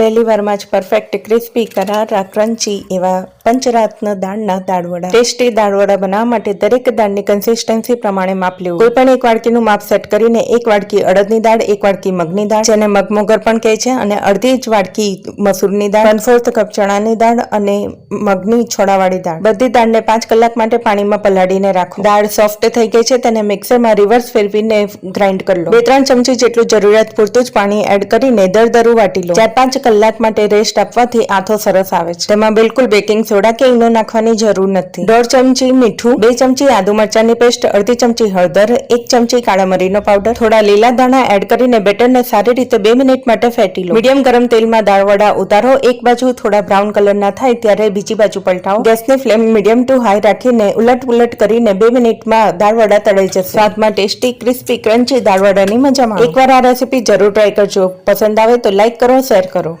પહેલી વારમાં જ પરફેક્ટ ક્રિસ્પી કરારા ક્રન્ચી એવા પંચરાત્ન દાળના દાળવડા. ટેસ્ટી દાળવડા બનાવવા માટે દરેક દાળની કન્સિસ્ટન્સી પ્રમાણે માપ લેવું. કોઈ પણ એક વાડકીનું માપ સેટ કરીને એક વાડકી અડદની દાળ, એક વાડકી મગની દાળ, જેને મગમોગર પણ કહે છે, અને અડધી જ વાડકી મસૂરની દાળ વન ફોર્થ કપ ચણાની દાળ અને મગની છોડાવાળી દાળ. બધી દાળને પાંચ કલાક માટે પાણીમાં પલાળીને રાખો. દાળ સોફ્ટ થઈ ગઈ છે, તેને મિક્સરમાં રિવર્સ ફેરવીને ગ્રાઇન્ડ કરી લો. બે ત્રણ ચમચી જેટલું જરૂરિયાત પૂરતું જ પાણી એડ કરીને દરદરું વાટી લો. ચાર પાંચ કલાક માટે રેસ્ટ આપવાથી આથો સરસ આવે છે. તેમાં બિલકુલ બેકિંગ સોડા કે ઈનો નાખવાની જરૂર નથી. દોઢ ચમચી મીઠું, બે ચમચી આદુ મરચાંની પેસ્ટ, અડધી ચમચી હળદર, એક ચમચી કાળા મરીનો પાવડર થોડા લીલા દાણા એડ કરીને બેટરને સારી રીતે બે મિનિટ માટે ફેટી લો. મીડિયમ ગરમ તેલમાં દાળવડા ઉતારો, એક બાજુ થોડા બ્રાઉન કલરના થાય ત્યારે બીજી બાજુ પલટાવો. ગેસની ફ્લેમ મીડિયમ ટુ હાઈ રાખીને ઉલટ પુલટ કરીને બે મિનિટમાં દાળવડા તળાઈ જશે. સ્વાદમાં ટેસ્ટી ક્રિસ્પી ક્રન્ચી દાળવડાની મજા એકવાર આ રેસીપી જરૂર ટ્રાય કરજો. પસંદ આવે તો લાઈક કરો શેર કરો.